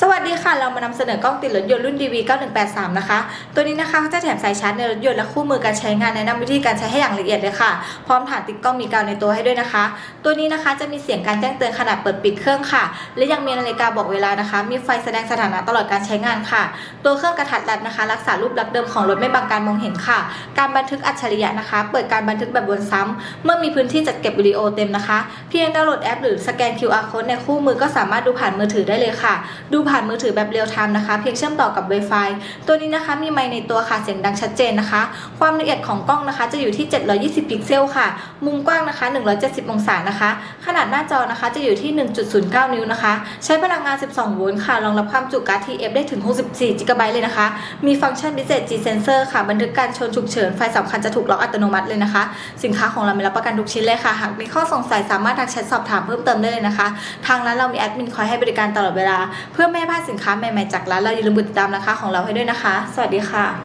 สวัสดีค่ะ เรามานำเสนอกล้องติดรถยนต์รุ่น DV 9183 นะคะ ตัวนี้นะคะจะแถมสายชาร์จในรถยนต์และคู่มือการใช้งานแนะนำวิธีการใช้ให้อย่างละเอียดเลยค่ะ พร้อมฐานติดกล้องมีกาวในตัวให้ด้วยนะคะ ตัวนี้นะคะจะมีเสียงการแจ้งเตือนขณะเปิดปิดเครื่องค่ะ และยังมีนาฬิกาบอกเวลานะคะ มีไฟแสดงสถานะตลอดการใช้งานค่ะ ตัวเครื่องกระทัดรัดนะคะ รักษารูปลักษณ์เดิมของรถไม่บังการมองเห็นค่ะ การบันทึกอัจฉริยะนะคะ เปิดการบันทึกแบบวนซ้ำเมื่อมีพื้นที่จัดเก็บวิดีโอเต็มนะคะ เพียงดาวน์โหลดแอป หรือสแกน QR code ในคู่มือก็สามารถดูผ่านมือถือได้เลยค่ะดููผ่านมือถือแบบเรียลไทม์นะคะ เพียงเชื่อมต่อกับ Wi-Fi ตัวนี้นะคะมีไมค์ในตัวค่ะเสียงดังชัดเจนนะคะ ความละเอียดของกล้องนะคะ จะอยู่ที่ 720 พิกเซลค่ะ มุมกว้างนะคะ 170 องศานะคะ ขนาดหน้าจอนะคะจะอยู่ที่ 1.09 นิ้วนะคะ ใช้พลังงาน 12 โวลต์ค่ะ รองรับความจุการ์ด TF ได้ถึง 64 GB เลยนะคะ มีฟังก์ชันพิเศษ G Sensor ค่ะ บันทึกการชนฉุกเฉิน ไฟสำคัญจะถูกล็อกอัตโนมัติเลยนะคะ สินค้าของเรามีรับประกันทุกชิ้นเลยค่ะ หากมีข้อสงสัยสามารถทักแชทสอบถามเพิ่มเติมได้เลยนะคะ ทางร้านเรามีแอดมินคอยให้บริการตลอดเวลาเพื่อม่ให้พลาดสินค้าใหม่ๆจากร้านเราอย่าลืมกดติดตามนะคะของเราให้ด้วยนะคะ สวัสดีค่ะ